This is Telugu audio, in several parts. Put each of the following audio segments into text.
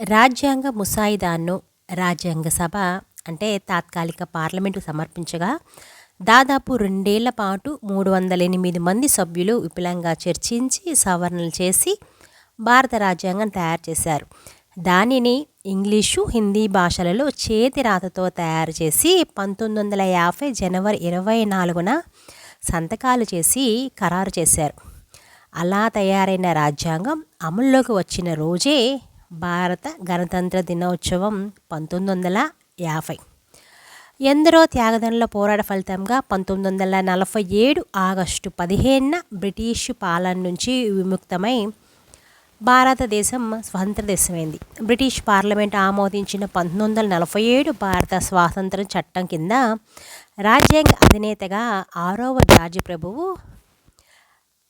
రాజ్యాంగ ముసాయిదాను రాజ్యాంగ సభ అంటే తాత్కాలిక పార్లమెంటు సమర్పించగా దాదాపు రెండేళ్ళ పాటు మూడు వందల ఎనిమిది మంది సభ్యులు విపులంగా చర్చించి సవరణలు చేసి భారత రాజ్యాంగం తయారు చేశారు. దానిని ఇంగ్లీషు హిందీ భాషలలో చేతి రాతతో తయారు చేసి పంతొమ్మిది వందల యాభై జనవరి ఇరవై నాలుగున సంతకాలు చేసి ఖరారు చేశారు. అలా తయారైన రాజ్యాంగం అమల్లోకి వచ్చిన రోజే భారత గణతంత్ర దినోత్సవం పంతొమ్మిది వందల యాభై. ఎందరో త్యాగదనుల పోరాట ఫలితంగా పంతొమ్మిది వందల నలభై ఏడు ఆగస్టు పదిహేనున బ్రిటిష్ పాలన నుంచి విముక్తమై భారతదేశం స్వతంత్ర దేశమైంది. బ్రిటిష్ పార్లమెంట్ ఆమోదించిన పంతొమ్మిది వందల నలభై ఏడు భారత స్వాతంత్ర చట్టం కింద రాజ్యాంగ అధినేతగా ఆరవ జార్జి ప్రభువు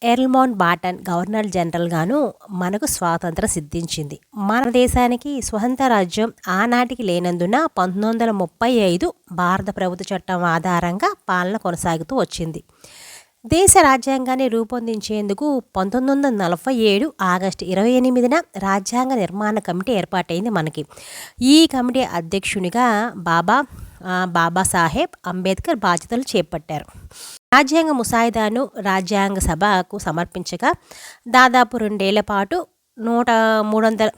ఎర్ల్మౌంట్ బాటన్ గవర్నర్ జనరల్గాను మనకు స్వాతంత్రం సిద్ధించింది. మన దేశానికి స్వతంత్ర రాజ్యం ఆనాటికి లేనందున పంతొమ్మిది వందల ముప్పై ఐదు భారత ప్రభుత్వ చట్టం ఆధారంగా పాలన కొనసాగుతూ వచ్చింది. దేశ రాజ్యాంగాన్ని రూపొందించేందుకు పంతొమ్మిది వందల నలభై ఏడు ఆగస్టు ఇరవై ఎనిమిదిన రాజ్యాంగ నిర్మాణ కమిటీ ఏర్పాటైంది మనకి. ఈ కమిటీ అధ్యక్షునిగా బాబా బాబాసాహెబ్ అంబేద్కర్ బాధ్యతలు చేపట్టారు. రాజ్యాంగ ముసాయిదాను రాజ్యాంగ సభకు సమర్పించగా దాదాపు రెండేళ్ళ పాటు నూట మూడు వందల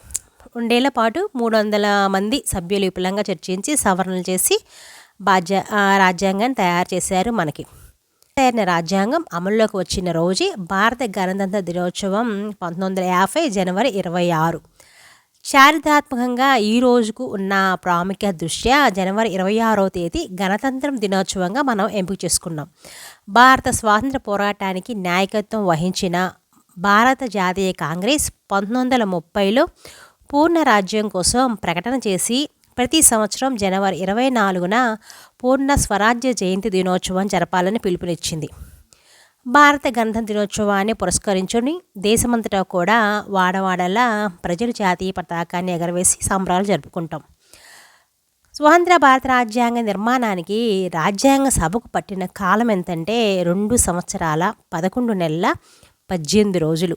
రెండేళ్ళ పాటు మూడు వందల మంది సభ్యులు విపులంగా చర్చించి సవరణలు చేసి బాధ్య రాజ్యాంగాన్ని తయారు చేశారు మనకి. తయారైన రాజ్యాంగం అమల్లోకి వచ్చిన రోజే భారత గణతంత్ర దినోత్సవం పంతొమ్మిది వందల యాభై జనవరి ఇరవై ఆరు. చారిత్రాత్మకంగా ఈ రోజుకు ఉన్న ప్రాముఖ్యత దృష్ట్యా జనవరి ఇరవై ఆరో తేదీ గణతంత్రం దినోత్సవంగా మనం ఎంపిక చేసుకున్నాం. భారత స్వాతంత్ర పోరాటానికి నాయకత్వం వహించిన భారత జాతీయ కాంగ్రెస్ పంతొమ్మిది వందల ముప్పైలో పూర్ణ రాజ్యం కోసం ప్రకటన చేసి ప్రతి సంవత్సరం జనవరి ఇరవై నాలుగున పూర్ణ స్వరాజ్య జయంతి దినోత్సవం జరపాలని పిలుపునిచ్చింది. భారత గ్రంథం దినోత్సవాన్ని పురస్కరించుని దేశమంతటా కూడా వాడవాడలా ప్రజలు జాతీయ పతాకాన్ని ఎగరవేసి సంబరాలు జరుపుకుంటాం. స్వతంత్ర భారత రాజ్యాంగ నిర్మాణానికి రాజ్యాంగ సభకు పట్టిన కాలం ఎంతంటే రెండు సంవత్సరాల పదకొండు నెలల పద్దెనిమిది రోజులు.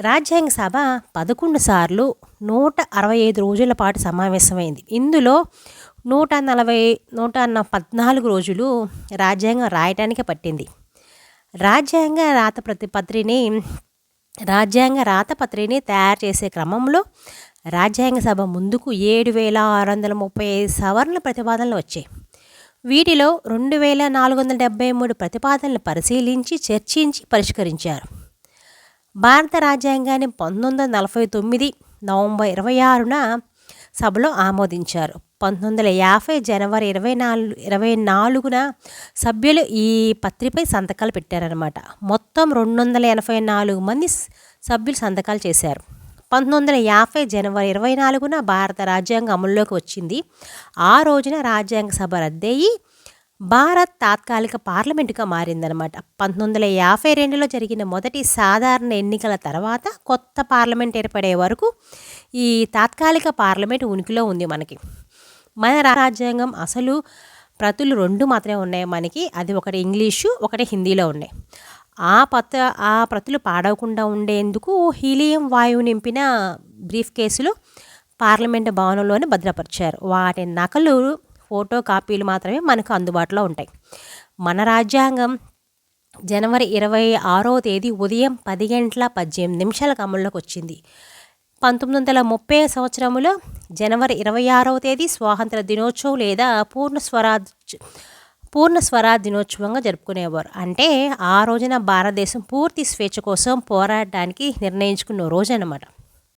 రాజ్యాంగ సభ పదకొండు సార్లు నూట అరవై ఐదు రోజుల పాటు సమావేశమైంది. ఇందులో నూట నలభై నూట పద్నాలుగు రోజులు రాజ్యాంగం రాయటానికి పట్టింది. రాజ్యాంగ రాత ప్రతిపత్రిని రాజ్యాంగ రాతపత్రిని తయారు చేసే క్రమంలో రాజ్యాంగ సభ ముందుకు ఏడు వేల ఆరు వందల ముప్పై ఐదు సవరణల ప్రతిపాదనలు వచ్చాయి. వీటిలో రెండు వేల నాలుగు వందల డెబ్బై మూడు ప్రతిపాదనలు పరిశీలించి చర్చించి పరిష్కరించారు. భారత రాజ్యాంగాన్ని పంతొమ్మిది వందల నలభై తొమ్మిది నవంబర్ ఇరవై ఆరున సభలో ఆమోదించారు. పంతొమ్మిది వందల యాభై జనవరి ఇరవై నాలుగు ఇరవై నాలుగున సభ్యులు ఈ పత్రిపై సంతకాలు పెట్టారనమాట మొత్తం రెండు వందల ఎనభై నాలుగు మంది సభ్యులు సంతకాలు చేశారు. పంతొమ్మిది వందల యాభై జనవరి ఇరవై నాలుగున భారత రాజ్యాంగం అమల్లోకి వచ్చింది. ఆ రోజున రాజ్యాంగ సభ రద్దయ్యి భారత్ తాత్కాలిక పార్లమెంటుగా మారిందనమాట పంతొమ్మిది వందల యాభై రెండులో జరిగిన మొదటి సాధారణ ఎన్నికల తర్వాత కొత్త పార్లమెంట్ ఏర్పడే వరకు ఈ తాత్కాలిక పార్లమెంట్ ఉనికిలో ఉంది మనకి. మన రాజ్యాంగం అసలు ప్రతులు రెండు మాత్రమే ఉన్నాయి మనకి. అది ఒకటి ఇంగ్లీషు ఒకటి హిందీలో ఉన్నాయి. ఆ పత ఆ ప్రతులు పాడవకుండా ఉండేందుకు హీలియం వాయువు నింపిన బ్రీఫ్ కేసులు పార్లమెంట్ భవనంలోనే భద్రపరిచారు. వాటి నకలు ఫోటో కాపీలు మాత్రమే మనకు అందుబాటులో ఉంటాయి. మన రాజ్యాంగం జనవరి ఇరవై ఆరో తేదీ ఉదయం పది గంటల పద్దెనిమిది నిమిషాలకు అమల్లోకి వచ్చింది. పంతొమ్మిది వందల ముప్పై సంవత్సరంలో జనవరి ఇరవై ఆరవ తేదీ స్వాతంత్ర దినోత్సవం లేదా పూర్ణ స్వరాజ్ పూర్ణ స్వరాజ్ దినోత్సవంగా జరుపుకునేవారు. అంటే ఆ రోజున భారతదేశం పూర్తి స్వేచ్ఛ కోసం పోరాడడానికి నిర్ణయించుకున్న రోజు అనమాట